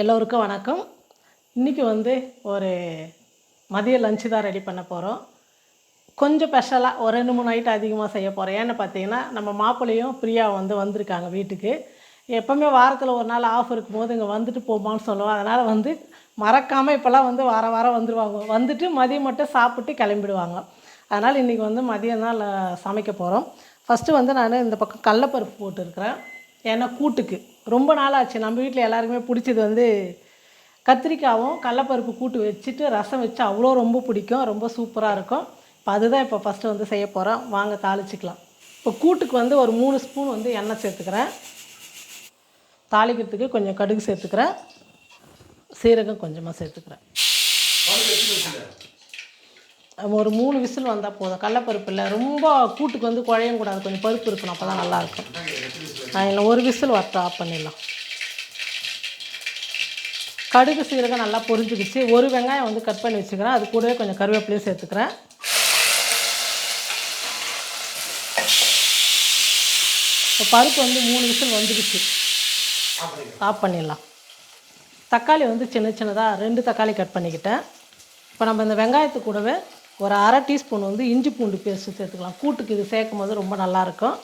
எல்லோருக்கும் வணக்கம். இன்றைக்கி வந்து ஒரு மதிய லஞ்சு தான் ரெடி பண்ண போகிறோம் கொஞ்சம் ஸ்பெஷலாக ஒரு ரெண்டு மூணு ஐட்டம் அதிகமாக செய்ய போகிறோம் ஏன்னு பார்த்தீங்கன்னா நம்ம மாப்பிள்ளையும் பிரியா வந்து வந்திருக்காங்க வீட்டுக்கு. எப்போவுமே வாரத்தில் ஒரு நாள் ஆஃப் இருக்கும் போது இங்கே வந்துட்டு போமான்னு சொல்லுவோம். அதனால் வந்து மறக்காமல் இப்போல்லாம் வந்து வார வாரம் வந்துடுவாங்க வந்துட்டு மதியம் மட்டும் சாப்பிட்டு கிளம்பிடுவாங்க. அதனால் இன்றைக்கி வந்து மதியம் தான் சமைக்க போகிறோம் ஃபஸ்ட்டு வந்து நான் இந்த பக்கம் கடலப்பருப்பு போட்டுருக்குறேன். ஏன்னா கூட்டுக்கு. ரொம்ப நாள் ஆச்சு நம்ம வீட்டில் எல்லாருக்குமே பிடிச்சது வந்து கத்திரிக்காவும் கடலப்பருப்பு கூட்டு வச்சுட்டு ரசம் வச்சு அவ்வளோ ரொம்ப பிடிக்கும். ரொம்ப சூப்பராக இருக்கும். இப்போ அதுதான் இப்போ ஃபஸ்ட்டு வந்து செய்ய போகிறோம் வாங்க தாளிச்சிக்கலாம். இப்போ கூட்டுக்கு வந்து ஒரு மூணு ஸ்பூன் வந்து எண்ணெய் சேர்த்துக்கிறேன். தாளிக்கிறதுக்கு கொஞ்சம் கடுகு சேர்த்துக்கிறேன். சீரகம் கொஞ்சமாக சேர்த்துக்கிறேன். ஒரு மூணு விசில் வந்தால் போதும். கடலப்பருப்பு இல்லை ரொம்ப கூட்டுக்கு வந்து குழையும் கூடாது. கொஞ்சம் பருப்பு இருக்கணும் அப்போ தான் நல்லாயிருக்கும் நான் ஒரு விசில் வத்த ஆஃப் பண்ணிடலாம். கடுகு சீரகம் நல்லா பொரிஞ்சுக்கிச்சு. ஒரு வெங்காயம் வந்து கட் பண்ணி வச்சுக்கிறேன். அது கூடவே கொஞ்சம் கருவேப்பிலையும் சேர்த்துக்கிறேன். இப்போ பருப்பு வந்து மூணு விசில் வந்துடுச்சு. ஆஃப் பண்ணிடலாம். தக்காளி வந்து சின்ன சின்னதாக ரெண்டு தக்காளி கட் பண்ணிக்கிட்டேன். இப்போ நம்ம இந்த வெங்காயத்து கூடவே ஒரு அரை டீஸ்பூன் வந்து இஞ்சி பூண்டு பேஸ்ட்டு சேர்த்துக்கலாம். கூட்டுக்கு இது சேர்க்கும் போது ரொம்ப நல்லாயிருக்கும்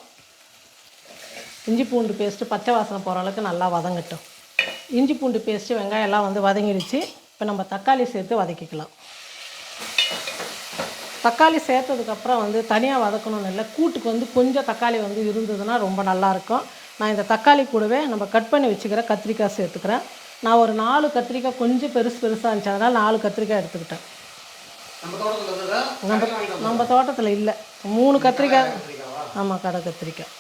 இஞ்சி பூண்டு பேஸ்ட்டு பச்சை வாசனை போகிற அளவுக்கு நல்லா வதங்கட்டும். இஞ்சி பூண்டு பேஸ்ட்டு வெங்காயம் எல்லாம் வந்து வதங்கிடுச்சு. இப்போ நம்ம தக்காளி சேர்த்து வதக்கிக்கலாம். தக்காளி சேர்த்ததுக்கப்புறம் வந்து தனியாக வதக்கணும்னு இல்லை கூட்டுக்கு வந்து கொஞ்சம் தக்காளி வந்து இருந்ததுன்னா ரொம்ப நல்லாயிருக்கும் நான் இந்த தக்காளி கூடவே நம்ம கட் பண்ணி வச்சுக்கிற கத்திரிக்காய் சேர்த்துக்கிறேன். நான் ஒரு நாலு கத்திரிக்காய் கொஞ்சம் பெருசு பெருசாக இருந்துச்சு அதனால் நாலு கத்திரிக்காய் எடுத்துக்கிட்டேன். நம்ம நம்ம தோட்டத்தில் இல்லை. மூணு கத்திரிக்காய். ஆமாம் கடை கத்திரிக்காய்.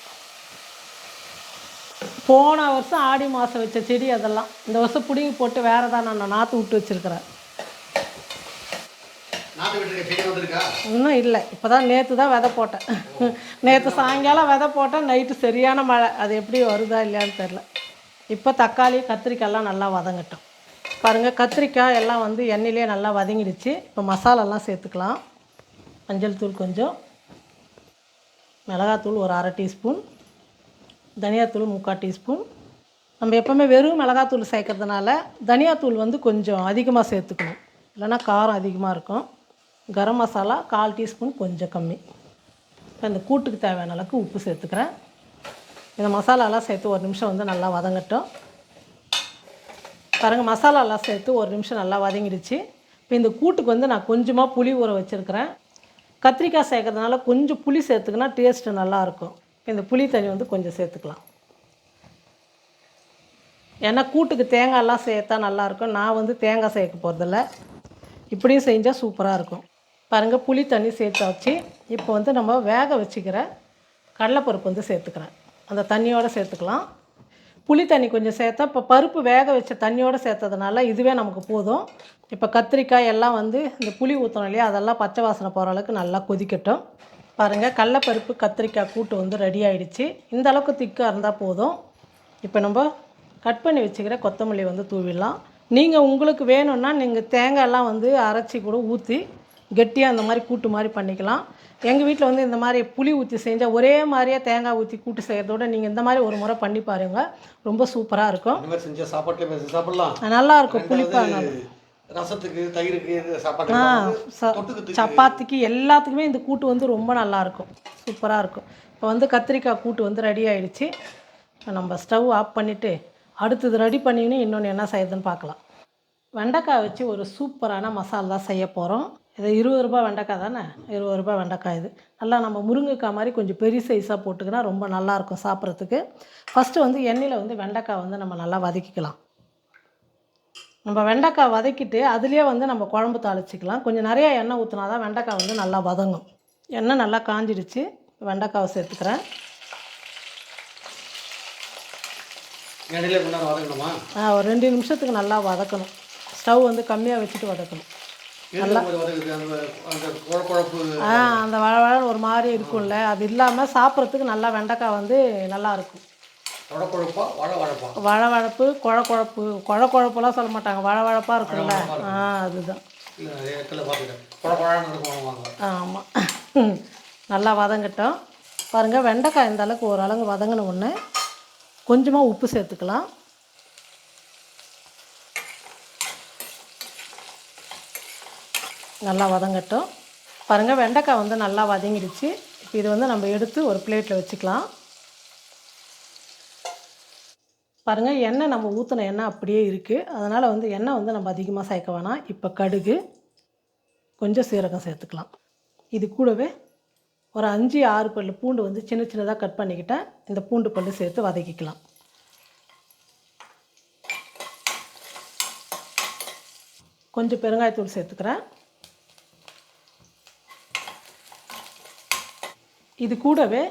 போன வருஷம் ஆடி மாதம் வச்ச செடி அதெல்லாம். இந்த வருஷம் பிடுங்கி போட்டு வேறு தான் நான் நாற்று விட்டு வச்சுருக்கிறேன். இன்னும் இல்லை. இப்போ தான் நேற்று தான் விதை போட்டேன். நேற்று சாயங்காலம் விதை போட்டேன். நைட்டு சரியான மழை. அது எப்படி வருதா இல்லையான்னு தெரில இப்போ தக்காளி கத்திரிக்காய்லாம் நல்லா வதங்கட்டும். பாருங்கள் கத்திரிக்காய் எல்லாம் வந்து எண்ணெயிலே நல்லா வதங்கிடுச்சு. இப்போ மசாலாலாம் சேர்த்துக்கலாம். மஞ்சள் தூள் கொஞ்சம். மிளகாத்தூள் ஒரு அரை டீஸ்பூன். தனியாத்தூள் முக்கால் டீஸ்பூன். நம்ம எப்போவுமே வெறும் மிளகாத்தூள் சேர்க்கறதுனால தனியாத்தூள் வந்து கொஞ்சம் அதிகமாக சேர்த்துக்கணும். இல்லைன்னா காரம் அதிகமாக இருக்கும். கரம் மசாலா கால் டீஸ்பூன் கொஞ்சம் கம்மி. இப்போ இந்த கூட்டுக்கு தேவையான அளவுக்கு உப்பு சேர்த்துக்கிறேன். இந்த மசாலாலாம் சேர்த்து ஒரு நிமிஷம் வந்து நல்லா வதங்கட்டும். பாருங்கள் மசாலாலாம் சேர்த்து ஒரு நிமிஷம் நல்லா வதங்கிடுச்சு. இப்போ இந்த கூட்டுக்கு வந்து நான் கொஞ்சமாக புளி ஊற வச்சுருக்கிறேன். கத்திரிக்காய் சேர்க்கறதுனால கொஞ்சம் புளி சேர்த்துக்கினா டேஸ்ட்டு நல்லாயிருக்கும். இப்போ இந்த புளி தண்ணி வந்து கொஞ்சம் சேர்த்துக்கலாம். ஏன்னா கூட்டுக்கு தேங்காயெல்லாம் சேர்த்தா நல்லாயிருக்கும். நான் வந்து தேங்காய் சேர்க்க போகிறதில்ல இப்படியும் செஞ்சால் சூப்பராக இருக்கும். பாருங்கள் புளி தண்ணி சேர்த்தாச்சு. இப்போ வந்து நம்ம வேக வச்சுக்கிற கடலைப்பருப்பு வந்து சேர்த்துக்கிறேன். அந்த தண்ணியோடு சேர்த்துக்கலாம். புளி தண்ணி கொஞ்சம் சேர்த்தா இப்போ பருப்பு வேக வச்ச தண்ணியோடு சேர்த்ததுனால இதுவே நமக்கு போதும். இப்போ கத்திரிக்காய் எல்லாம் வந்து இந்த புளி ஊற்றணும் இல்லையா? அதெல்லாம் பச்சை வாசனை போகிற அளவுக்கு நல்லா கொதிக்கட்டும். பாருங்கள் கடலப்பருப்பு கத்திரிக்காய் கூட்டு வந்து ரெடி ஆகிடுச்சு இந்த அளவுக்கு திக்காக இருந்தால் போதும். இப்போ நம்ம கட் பண்ணி வச்சுக்கிற கொத்தமல்லி வந்து தூவிடலாம். நீங்கள் உங்களுக்கு வேணும்னா நீங்கள் தேங்காயெல்லாம் வந்து அரைச்சி கூட ஊற்றி கெட்டியாக அந்த மாதிரி கூட்டு மாதிரி பண்ணிக்கலாம். எங்கள் வீட்டில் வந்து இந்த மாதிரி புளி ஊற்றி செஞ்சால் ஒரே மாதிரியே தேங்காய் ஊற்றி கூட்டு செய்கிறதோட நீங்கள் இந்த மாதிரி ஒரு முறை பண்ணி பாருங்கள் ரொம்ப சூப்பராக இருக்கும். இந்த மாதிரி செஞ்ச சாப்பாட்டுல சாப்பிடலாம். நல்லா இருக்கும் புளிப்பாக ரசத்துக்கு தயிருக்கு சப்பாத்திக்கு எல்லாத்துக்குமே இந்த கூட்டு வந்து ரொம்ப நல்லா இருக்கும். சூப்பராக இருக்கும். இப்போ வந்து கத்திரிக்காய் கூட்டு வந்து ரெடி ஆயிடுச்சு. இப்போ நம்ம ஸ்டவ் ஆஃப் பண்ணிவிட்டு அடுத்தது ரெடி பண்ணின்னு இன்னொன்று என்ன செய்யுதுன்னு பார்க்கலாம் வெண்டைக்காய் வச்சு ஒரு சூப்பரான மசாலா தான் செய்ய போகிறோம் இது இருபது ரூபாய் வெண்டைக்காய் தானே? இருபது ரூபாய் வெண்டைக்காய் இது. நல்லா நம்ம முருங்கைக்காய் மாதிரி கொஞ்சம் பெரிய சைஸாக போட்டுக்கினா ரொம்ப நல்லாயிருக்கும் சாப்பிட்றதுக்கு. ஃபஸ்ட்டு வந்து எண்ணெயில் வந்து வெண்டைக்காய் வந்து நம்ம நல்லா வதக்கிக்கலாம். நம்ம வெண்டைக்காய் வதக்கிட்டு அதுலேயே வந்து நம்ம குழம்பு தாளிச்சிக்கலாம். கொஞ்சம் நிறைய எண்ணெய் ஊற்றினா தான் வெண்டைக்காய் வந்து நல்லா வதங்கும். எண்ணெய் நல்லா காஞ்சிடுச்சு. வெண்டைக்காவை சேர்த்துக்கிறேன். ஆ, ஒரு ரெண்டு நிமிஷத்துக்கு நல்லா வதக்கணும். ஸ்டவ் வந்து கம்மியாக வச்சுட்டு வதக்கணும். நல்லா ஆ அந்த வழவழன்னு ஒரு மாதிரி இருக்கும்ல. அது இல்லாமல் சாப்பிட்றதுக்கு நல்லா வெண்டைக்காய் வந்து நல்லா இருக்கும். தொட குழப்பா வழ வழப்பா வழவழப்பு குழ குழப்பு குழ குழப்புலாம் சொல்ல மாட்டாங்க. வழவழப்பாக இருக்கும்ல. ஆ அதுதான். ஆமாம் நல்லா வதங்கட்டும். பாருங்கள் வெண்டைக்காய் இந்த அளவுக்கு அளவு வதங்கின உடனே கொஞ்சமாக உப்பு சேர்த்துக்கலாம். நல்லா வதங்கட்டும். பாருங்கள் வெண்டைக்காய் வந்து நல்லா வதங்கிடுச்சு இப்போ இது வந்து நம்ம எடுத்து ஒரு பிளேட்டில் வச்சுக்கலாம். பாருங்கள் எண்ணெய் நம்ம ஊற்றின எண்ணெய் அப்படியே இருக்குது அதனால் வந்து எண்ணெய் வந்து நம்ம அதிகமாக சேர்க்க வேணாம். இப்போ கடுகு கொஞ்சம் சீரகம் சேர்த்துக்கலாம். இது கூடவே ஒரு அஞ்சு ஆறு பல்லு பூண்டு வந்து சின்ன சின்னதாக கட் பண்ணிக்கிட்டேன். இந்த பூண்டு பல்லு சேர்த்து வதக்கிக்கலாம். கொஞ்சம் பெருங்காயத்தூள் சேர்த்துக்கிறேன். இது கூடவே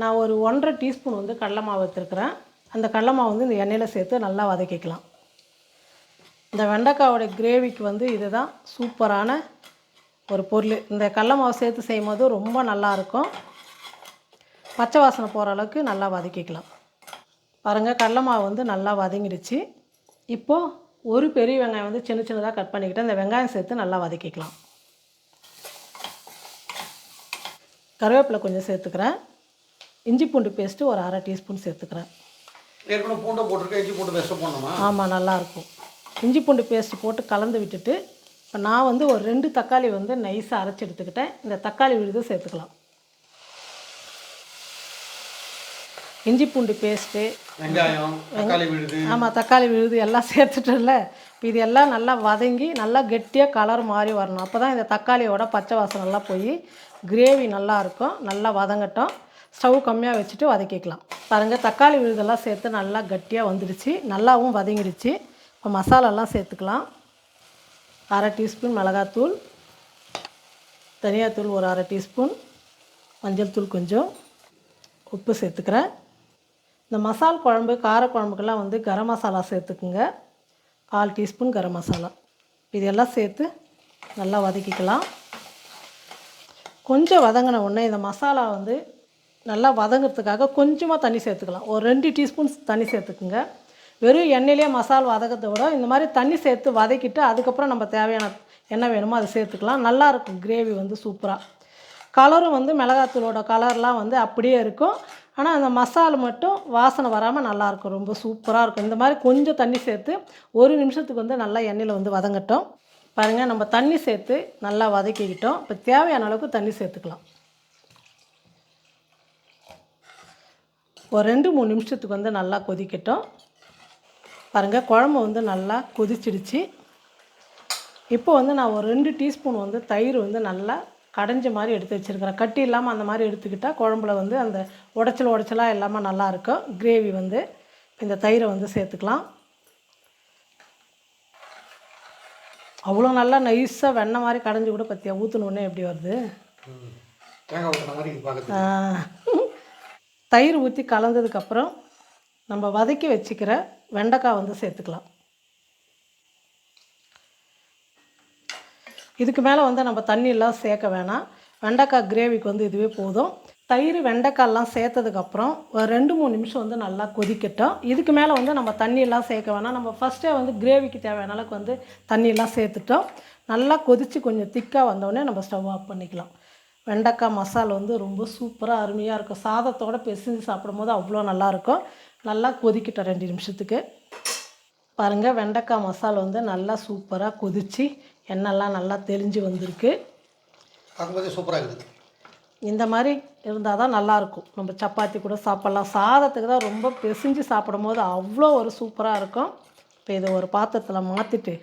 நான் ஒரு ஒன்றரை டீஸ்பூன் வந்து கடலை மாவு எடுத்துருக்குறேன். அந்த கடலை மாவு வந்து இந்த எண்ணெயில் சேர்த்து நல்லா வதக்கிக்கலாம். இந்த வெண்டைக்காவோட கிரேவிக்கு வந்து இதுதான் சூப்பரான ஒரு பொருள். இந்த கடலை மாவு சேர்த்து செய்யும் போது ரொம்ப நல்லாயிருக்கும் பச்சை வாசனை போகிற அளவுக்கு நல்லா வதக்கிக்கலாம். பாருங்கள் கடலை மாவு வந்து நல்லா வதங்கிடுச்சு. இப்போது ஒரு பெரிய வெங்காயம் வந்து சின்ன சின்னதாக கட் பண்ணிக்கிட்டு அந்த வெங்காயம் சேர்த்து நல்லா வதக்கிக்கலாம். கருவேப்பிலை கொஞ்சம் சேர்த்துக்கிறேன். இஞ்சி பூண்டு பேஸ்ட்டு ஒரு அரை டீஸ்பூன் சேர்த்துக்கிறேன். ஏற்கனவே பூண்டை போட்டிருக்கேன் இஞ்சி பூண்டு பேஸ்ட்டு போடணுமா? ஆமாம் நல்லாயிருக்கும் இஞ்சி பூண்டு பேஸ்ட்டு போட்டு கலந்து விட்டுட்டு இப்போ நான் வந்து ஒரு ரெண்டு தக்காளி வந்து நைஸாக அரைச்சி எடுத்துக்கிட்டேன். இந்த தக்காளி விழுது சேர்த்துக்கலாம். இஞ்சி பூண்டு பேஸ்ட்டு வெங்காயம் தக்காளி விழுது. ஆமாம் தக்காளி விழுது எல்லாம் சேர்த்துட்டோம்ல. இப்போ இது எல்லாம் நல்லா வதங்கி நல்லா கெட்டியாக கலர் மாறி வரணும். அப்போ தான் இந்த தக்காளியோட பச்சை வாசனை எல்லாம் போய் கிரேவி நல்லா இருக்கும். நல்லா வதங்கட்டும். ஸ்டவ் கம்மியாக வச்சுட்டு வதக்கிக்கலாம். பாருங்கள் தக்காளி விழுதெல்லாம் சேர்த்து நல்லா கட்டியாக வந்துடுச்சு. நல்லாவும் வதங்கிடுச்சு. இப்போ மசாலாலாம் சேர்த்துக்கலாம். அரை டீஸ்பூன் மிளகாத்தூள். தனியாத்தூள் ஒரு அரை டீஸ்பூன். மஞ்சள் தூள் கொஞ்சம். உப்பு சேர்த்துக்கிறேன். இந்த மசால் குழம்பு காரக்குழம்புக்கெல்லாம் வந்து கரம் மசாலா சேர்த்துக்குங்க. கால் டீஸ்பூன் கரம் மசாலா. இதெல்லாம் சேர்த்து நல்லா வதக்கிக்கலாம். கொஞ்சம் வதங்கின உடனே இந்த மசாலா வந்து நல்லா வதங்கிறதுக்காக கொஞ்சமாக தண்ணி சேர்த்துக்கலாம். ஒரு ரெண்டு டீஸ்பூன் தண்ணி சேர்த்துக்குங்க. வெறும் எண்ணெயிலே மசால் வதக்கிறத விட இந்த மாதிரி தண்ணி சேர்த்து வதக்கிட்டு அதுக்கப்புறம் நம்ம தேவையான என்ன வேணுமோ அதை சேர்த்துக்கலாம். நல்லாயிருக்கும் கிரேவி வந்து சூப்பராக கலரும் வந்து மிளகாத்தூளோட கலர்லாம் வந்து அப்படியே இருக்கும். ஆனால் அந்த மசாலா மட்டும் வாசனை வராமல் நல்லாயிருக்கும் ரொம்ப சூப்பராக இருக்கும். இந்த மாதிரி கொஞ்சம் தண்ணி சேர்த்து ஒரு நிமிஷத்துக்கு வந்து நல்லா எண்ணெயில் வந்து வதங்கட்டும். பாருங்கள் நம்ம தண்ணி சேர்த்து நல்லா வதக்கிக்கிட்டோம். இப்போ தேவையான அளவுக்கு தண்ணி சேர்த்துக்கலாம். ஒரு ரெண்டு மூணு நிமிஷத்துக்கு வந்து நல்லா கொதிக்கட்டும். பாருங்கள் குழம்பு வந்து நல்லா கொதிச்சிடுச்சு. இப்போ வந்து நான் ஒரு ரெண்டு டீஸ்பூன் வந்து தயிர் வந்து நல்லா கடைஞ்ச மாதிரி எடுத்து வச்சுருக்கிறேன். கட்டி இல்லாமல் அந்த மாதிரி எடுத்துக்கிட்டால் குழம்புல வந்து அந்த உடச்சல் உடச்சலாக இல்லாமல் நல்லாயிருக்கும் கிரேவி வந்து இந்த தயிரை வந்து சேர்த்துக்கலாம். அவ்வளோ நல்லா நைஸாக வெண்ணெய் மாதிரி கடைஞ்சி கூட பற்றியா ஊற்றணுன்னே எப்படி வருது. தயிர் ஊற்றி கலந்ததுக்கப்புறம் நம்ம வதக்கி வச்சுக்கிற வெண்டைக்காய் வந்து சேர்த்துக்கலாம். இதுக்கு மேலே வந்து நம்ம தண்ணியெல்லாம் சேர்க்க வேணாம். வெண்டைக்காய் கிரேவிக்கு வந்து இதுவே போதும். தயிர் வெண்டைக்காயெல்லாம் சேர்த்ததுக்கப்புறம் ஒரு ரெண்டு மூணு நிமிஷம் வந்து நல்லா கொதிக்கட்டும். இதுக்கு மேலே வந்து நம்ம தண்ணியெல்லாம் சேர்க்க வேணாம். நம்ம ஃபஸ்ட்டே வந்து கிரேவிக்கு தேவையான அளவுக்கு வந்து தண்ணியெல்லாம் சேர்த்துட்டோம். நல்லா கொதித்து கொஞ்சம் திக்காக வந்தோடனே நம்ம ஸ்டவ் ஆஃப் பண்ணிக்கலாம். வெண்டைக்காய் மசாலா வந்து ரொம்ப சூப்பராக அருமையாக இருக்கும். சாதத்தோடு சாப்பிடும் சாப்பிடும்போது அவ்வளோ நல்லாயிருக்கும். நல்லா கொதிக்கிட்டோம் ரெண்டு நிமிஷத்துக்கு. பாருங்கள் வெண்டைக்காய் மசாலா வந்து நல்லா சூப்பராக கொதித்து எண்ணெய்லாம் நல்லா தெளிஞ்சு வந்திருக்கு. பார்க்கும்போதே சூப்பராக இருக்குது. இந்த மாதிரி இருந்தால் தான் நல்லாயிருக்கும் நம்ம சப்பாத்தி கூட சாப்பிட்லாம். சாதத்துக்கு தான் ரொம்ப பிசைஞ்சு சாப்பிடும் போது அவ்வளோ ஒரு சூப்பராக இருக்கும். இப்போ இதை ஒரு பாத்திரத்தில் மாற்றிட்டு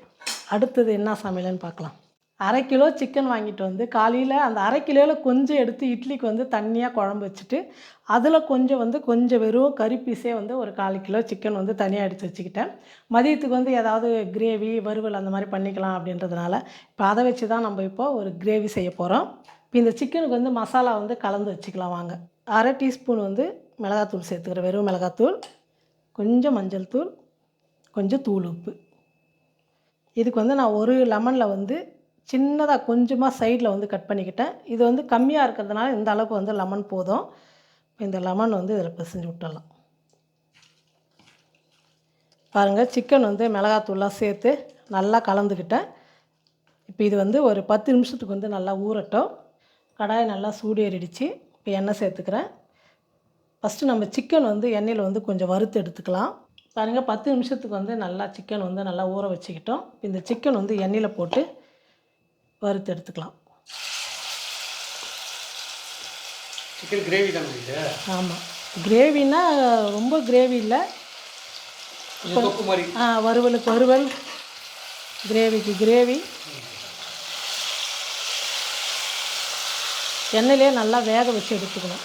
அடுத்தது என்ன சமையல்னு பார்க்கலாம். அரை கிலோ சிக்கன் வாங்கிட்டு வந்து காலையில் அந்த அரை கிலோவில் கொஞ்சம் எடுத்து இட்லிக்கு வந்து தண்ணியாக குழம்பு வச்சுட்டு அதில் கொஞ்சம் வந்து கொஞ்சம் வெறும் கறி பீஸே வந்து ஒரு கால் கிலோ சிக்கன் வந்து தனியாக எடுத்து வச்சுக்கிட்டேன். மதியத்துக்கு வந்து ஏதாவது கிரேவி வறுவல் அந்த மாதிரி பண்ணிக்கலாம் அப்படின்றதுனால இப்போ அதை வச்சு தான் நம்ம இப்போ ஒரு கிரேவி செய்ய போகிறோம் இப்போ இந்த சிக்கனுக்கு வந்து மசாலா வந்து கலந்து வச்சுக்கலாம் வாங்க. அரை டீஸ்பூன் வந்து மிளகாத்தூள் சேர்த்துக்கிறேன். வெறும் மிளகாத்தூள் கொஞ்சம் மஞ்சள் தூள் கொஞ்சம் தூள் உப்பு. இதுக்கு வந்து நான் ஒரு லெமனில் வந்து சின்னதாக கொஞ்சமாக சைடில் வந்து கட் பண்ணிக்கிட்டேன். இது வந்து கம்மியாக இருக்கிறதுனால இந்த அளவுக்கு வந்து லெமன் போதும். இந்த லெமன் வந்து இதில் பிசைஞ்சு விட்டுடலாம். பாருங்கள் சிக்கன் வந்து மிளகாத்தூள்லாம் சேர்த்து நல்லா கலந்துக்கிட்டேன். இப்போ இது வந்து ஒரு பத்து நிமிஷத்துக்கு வந்து நல்லா ஊறட்டும். கடாயை நல்லா சூடேறிடுச்சு. இப்போ எண்ணெய் சேர்த்துக்கிறேன். ஃபஸ்ட்டு நம்ம சிக்கன் வந்து எண்ணெயில் வந்து கொஞ்சம் வறுத்து எடுத்துக்கலாம். பாருங்கள் பத்து நிமிஷத்துக்கு வந்து நல்லா சிக்கன் வந்து நல்லா ஊற வச்சுக்கிட்டோம். இந்த சிக்கன் வந்து எண்ணெயில் போட்டு வறுத்து எடுத்துக்கலாம். சிக்கன் கிரேவி தானே ஆமாம் கிரேவின்னா ரொம்ப கிரேவி இல்லை. ஆ, வறுவலுக்கு வறுவல். கிரேவிக்கு கிரேவி எண்ணெயிலே நல்லா வேக வச்சு எடுத்துக்கணும்.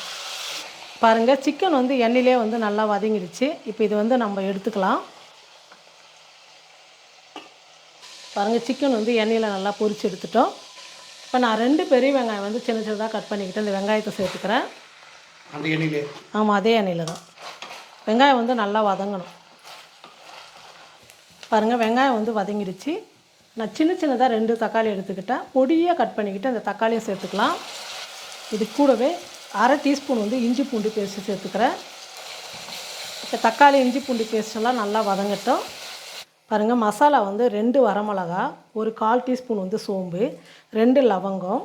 பாருங்கள் சிக்கன் வந்து எண்ணெயிலே வந்து நல்லா வதங்கிடுச்சு. இப்போ இது வந்து நம்ம எடுத்துக்கலாம். பாருங்கள் சிக்கன் வந்து எண்ணெயில் நல்லா பொரிச்சு எடுத்துட்டோம். இப்போ நான் ரெண்டு பெரிய வெங்காயம் வந்து சின்ன சின்னதாக கட் பண்ணிக்கிட்டு இந்த வெங்காயத்தை சேர்த்துக்கிறேன். அந்த எண்ணெயிலே? ஆமாம் அதே எண்ணெயில் தான். வெங்காயம் வந்து நல்லா வதங்கணும். பாருங்கள் வெங்காயம் வந்து வதங்கிடுச்சு. நான் சின்ன சின்னதாக ரெண்டு தக்காளி எடுத்துக்கிட்டேன் பொடியாக கட் பண்ணிக்கிட்டு அந்த தக்காளியை சேர்த்துக்கலாம். இது கூடவே அரை டீஸ்பூன் வந்து இஞ்சி பூண்டு பேஸ்ட்டு சேர்த்துக்கிறேன். இப்போ தக்காளி இஞ்சி பூண்டு பேஸ்ட்டெல்லாம் நல்லா வதங்கட்டும். பாருங்கள் மசாலா வந்து ரெண்டு வரமிளகா ஒரு கால் டீஸ்பூன் வந்து சோம்பு ரெண்டு லவங்கம்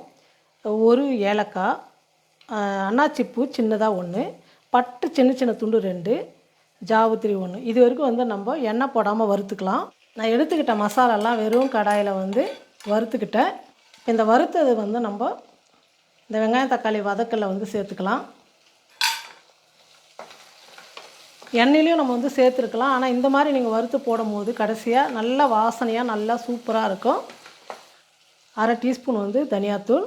ஒரு ஏலக்காய் அன்னாச்சிப்பூ சின்னதாக ஒன்று பட்டு சின்ன சின்ன துண்டு ரெண்டு ஜாவுத்திரி ஒன்று இது வரைக்கும் வந்து நம்ம எண்ணெய் போடாமல் வறுத்துக்கலாம். நான் எடுத்துக்கிட்ட மசாலாலாம் வெறும் கடாயில் வந்து வறுத்துக்கிட்டேன். இந்த வறுத்தது வந்து நம்ம இந்த வெங்காயம் தக்காளி வதக்கல்ல வந்து சேர்த்துக்கலாம். எண்ணெயிலையும் நம்ம வந்து சேர்த்துருக்கலாம். ஆனால் இந்த மாதிரி நீங்கள் வறுத்து போடும்போது கடைசியாக நல்ல வாசனையாக நல்லா சூப்பராக இருக்கும். அரை டீஸ்பூன் வந்து தனியாத்தூள்.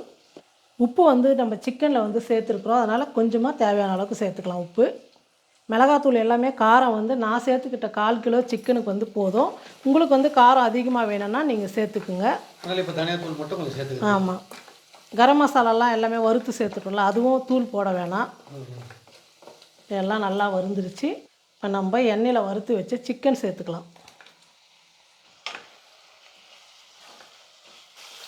உப்பு வந்து நம்ம சிக்கனில் வந்து சேர்த்துருக்குறோம். அதனால் கொஞ்சமாக தேவையான அளவுக்கு சேர்த்துக்கலாம் உப்பு. மிளகாத்தூள் எல்லாமே காரம் வந்து நான் சேர்த்துக்கிட்ட கால் கிலோ சிக்கனுக்கு வந்து போதும். உங்களுக்கு வந்து காரம் அதிகமாக வேணும்னா நீங்கள் சேர்த்துக்குங்க. ஆமாம் கரம் மசாலாலாம் எல்லாமே வறுத்து சேர்த்துட்டோம்ல அதுவும் தூள் போட வேணாம். இதெல்லாம் நல்லா வறுந்துருச்சு. இப்போ நம்ம எண்ணெயில் வறுத்து வச்சு சிக்கன் சேர்த்துக்கலாம்.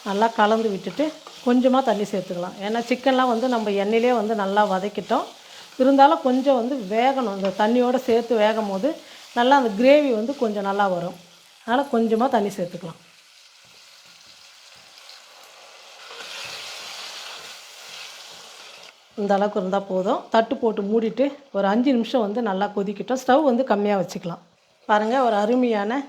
நல்லா கலந்து விட்டுட்டு கொஞ்சமாக தண்ணி சேர்த்துக்கலாம். ஏன்னா சிக்கன்லாம் வந்து நம்ம எண்ணெயிலே வந்து நல்லா வதக்கிட்டோம். இருந்தாலும் கொஞ்சம் வந்து வேகணும். இந்த தண்ணியோடு சேர்த்து வேகும் போது நல்லா அந்த கிரேவி வந்து கொஞ்சம் நல்லா வரும். அதனால் கொஞ்சமாக தண்ணி சேர்த்துக்கலாம். இந்த அளவுக்கு இருந்தால் போதும். தட்டு போட்டு மூடிட்டு ஒரு அஞ்சு நிமிஷம் வந்து நல்லா கொதிக்கட்டும். ஸ்டவ் வந்து கம்மியாக வச்சுக்கலாம். பாருங்கள் ஒரு அருமையான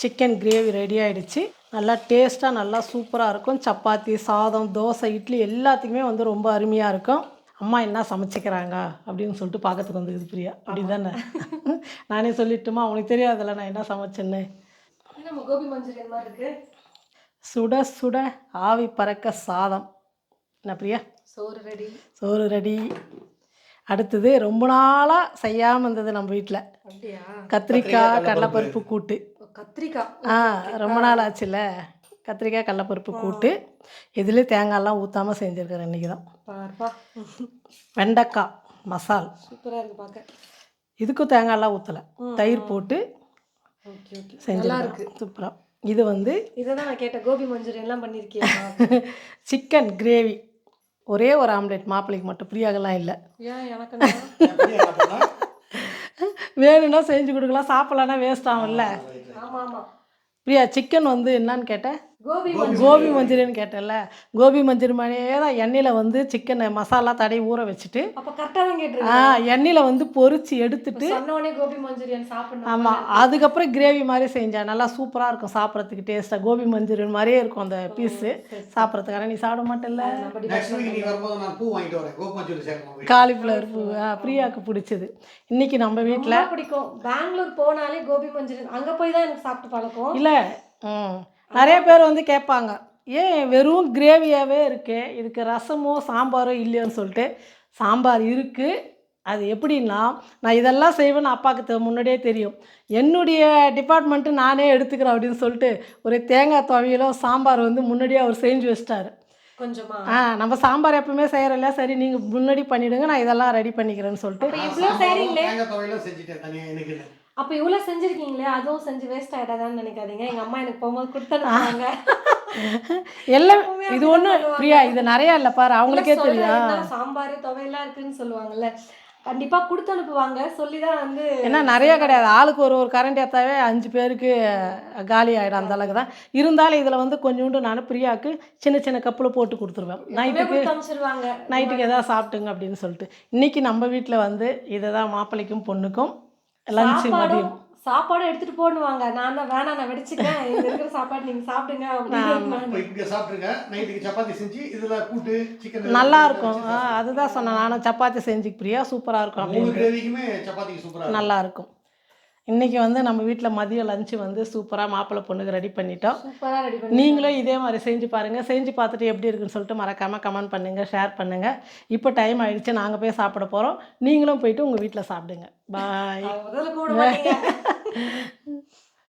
சிக்கன் கிரேவி ரெடி ஆயிடுச்சு. நல்லா டேஸ்ட்டாக நல்லா சூப்பராக இருக்கும். சப்பாத்தி சாதம் தோசை இட்லி எல்லாத்துக்குமே வந்து ரொம்ப அருமையாக இருக்கும். அம்மா என்ன சமைச்சிக்கிறாங்க அப்படின்னு சொல்லிட்டு பார்க்கறதுக்கு வந்து இது பிரியா. அப்படி தானே நானே சொல்லிட்டுமா அவனுக்கு தெரியாதுல்ல நான் என்ன சமைச்சேன்னு. நம்ம கோபி மஞ்சூரியன் மாதிரி சுட சுட ஆவி பறக்க சாதம். என்ன பிரியா? சோறு ரெடி. சோறு ரெடி. அடுத்தது ரொம்ப நாளாக செய்யாமல் இருந்தது நம்ம வீட்டில் கத்திரிக்காய் கடலைப்பருப்பு கூட்டு. கத்திரிக்காய் ஆ ரொம்ப நாள் ஆச்சுல்ல? கத்திரிக்காய் கடலைப்பருப்பு கூட்டு. இதுலேயே தேங்காய்லாம் ஊற்றாமல் செஞ்சுருக்கிறேன் இன்றைக்கி தான் வெண்டைக்காய் மசால். சூப்பரா இருக்கு பார்க்க இதுக்கும் தேங்காய்லாம் ஊற்றலை தயிர் போட்டு ஓகே ஓகே. செஞ்சுருக்கேன். சூப்பராக இது வந்து இதை தான் நான் கேட்டேன். கோபி மஞ்சூரியன்லாம் பண்ணியிருக்கியா சிக்கன் கிரேவி. ஒரே ஒரு ஆம்லேட் மாப்பிள்ளைக்கு மட்டும் பிரியாகலாம் இல்லை. ஏன் எனக்கு வேணும்னா செஞ்சு கொடுக்கலாம் சாப்பிட்லான்னா வேஸ்ட் ஆகும்ல. ஆமா ஆமா பிரியா சிக்கன் வந்து என்னன்னு கேட்டேன்? கோபி கோபி மஞ்சூரியன் கேட்டேன்ல. கோபி மஞ்சூரியன் மாதிரியே தான் எண்ணெயில் வந்து சிக்கனை மசாலா தடவி ஊற வச்சுட்டு அப்ப கரெக்டா தான் ஆ கேட்டிருக்கேன் எண்ணெயில் வந்து பொரிச்சு எடுத்துட்டு சொன்ன உடனே கோபி மஞ்சூரியன் சாப்பிடணும் ஆமாம் அதுக்கப்புறம் கிரேவி மாதிரி செஞ்சேன் நல்லா சூப்பராக இருக்கும் சாப்பிட்றதுக்கு டேஸ்ட்டாக கோபி மஞ்சூரியன் மாதிரியே இருக்கும் அந்த பீஸு சாப்பிட்றதுக்கான நீ சாப்பிட மாட்டேல்ல காலிஃப்ளவர் பூ. ஆ, பிரியாவுக்கு பிடிச்சது. இன்னைக்கு நம்ம வீட்டில் பிடிக்கும். பெங்களூர் போனாலே கோபி மஞ்சூரியன். அங்க போய் தான் எனக்கு சாப்பிட்டு பழக்கம். இல்லை ம். நிறைய பேர் வந்து கேட்பாங்க ஏன் வெறும் கிரேவியாகவே இருக்கு? இதுக்கு ரசமோ சாம்பாரோ இல்லையோன்னு சொல்லிட்டு சாம்பார் இருக்குது அது எப்படின்னா நான் இதெல்லாம் செய்வேன்னு அப்பாவுக்கு முன்னாடியே தெரியும். என்னுடைய டிபார்ட்மெண்ட்டு நானே எடுத்துக்கிறேன் அப்படின்னு சொல்லிட்டு ஒரு தேங்காய் துவையிலோ சாம்பார் வந்து முன்னாடியே அவர் செஞ்சு வச்சிட்டாரு. கொஞ்சமா. ஆ நம்ம சாம்பார் எப்பவுமே செய்கிறல்ல சரி நீங்கள் முன்னாடி பண்ணிவிடுங்க நான் இதெல்லாம் ரெடி பண்ணிக்கிறேன்னு சொல்லிட்டு அப்ப இவ்வளவு செஞ்சிருக்கீங்களே அதுவும் செஞ்சு வேஸ்ட் ஆயிடாதான்னு நினைக்காதீங்க. எங்க அம்மா எனக்கு போகும்போது கொடுத்தனுப்பாங்க எல்லாம் இது ஒன்று பிரியா இது நிறையா இல்லை பாரு அவங்களுக்கே தெரியும். சாம்பார் துவையெல்லாம் இருக்குன்னு சொல்லுவாங்கல்ல. கண்டிப்பா கொடுத்து அனுப்புவாங்க. சொல்லிதான் வந்து ஏன்னா நிறைய கிடையாது. ஆளுக்கு ஒரு ஒரு கரண்ட் ஏற்றாவே அஞ்சு பேருக்கு காலி ஆகிடும் அந்த அளவுக்கு தான். இருந்தாலும் இதில் வந்து கொஞ்சோண்டு நான் பிரியாவுக்கு சின்ன சின்ன கப்பில் போட்டு கொடுத்துருவேன். நைட்டுக்கு நைட்டுக்கு எதாவது சாப்பிட்டுங்க அப்படின்னு சொல்லிட்டு. இன்றைக்கி நம்ம வீட்டில் வந்து இதை தான் மாப்பிள்ளைக்கும் பொண்ணுக்கும் லஞ்சு சாப்பாடும் மதியம். எடுத்துட்டு போடுவாங்க. நான் தான் வேணாம் நான் வெடிச்சுக்கேன் இங்க இருக்கிற சாப்பாடு நீங்க சாப்பிடுங்க. அப்படின்னு இங்கே சாப்பிட்ருங்க நைட்டுக்கு சப்பாத்தி செஞ்சு இதில் கூட்டு சிக்கன் நல்லா இருக்கும். ஆ, அதுதான் சொன்னேன். நானும் சப்பாத்தி செஞ்சு பிரியா சூப்பராக இருக்கும் அப்படின்னு கிரேவிக்குமே சப்பாத்திக்கு சூப்பராக நல்லா இருக்கும். இன்றைக்கி வந்து நம்ம வீட்டில் மதியம் லஞ்சு வந்து சூப்பராக மாப்பிள்ளை பொண்ணுக்கு ரெடி பண்ணிட்டோம். சூப்பரா ரெடி பண்ணி நீங்களும் இதே மாதிரி செஞ்சு பாருங்கள் செஞ்சு பார்த்துட்டு எப்படி இருக்குன்னு சொல்லிட்டு மறக்காமல் கமெண்ட் பண்ணுங்கள் ஷேர் பண்ணுங்கள் இப்போ டைம் ஆயிடுச்சு நாங்கள் போய் சாப்பிட போகிறோம் நீங்களும் போயிட்டு உங்கள் வீட்டில் சாப்பிடுங்க. பாய்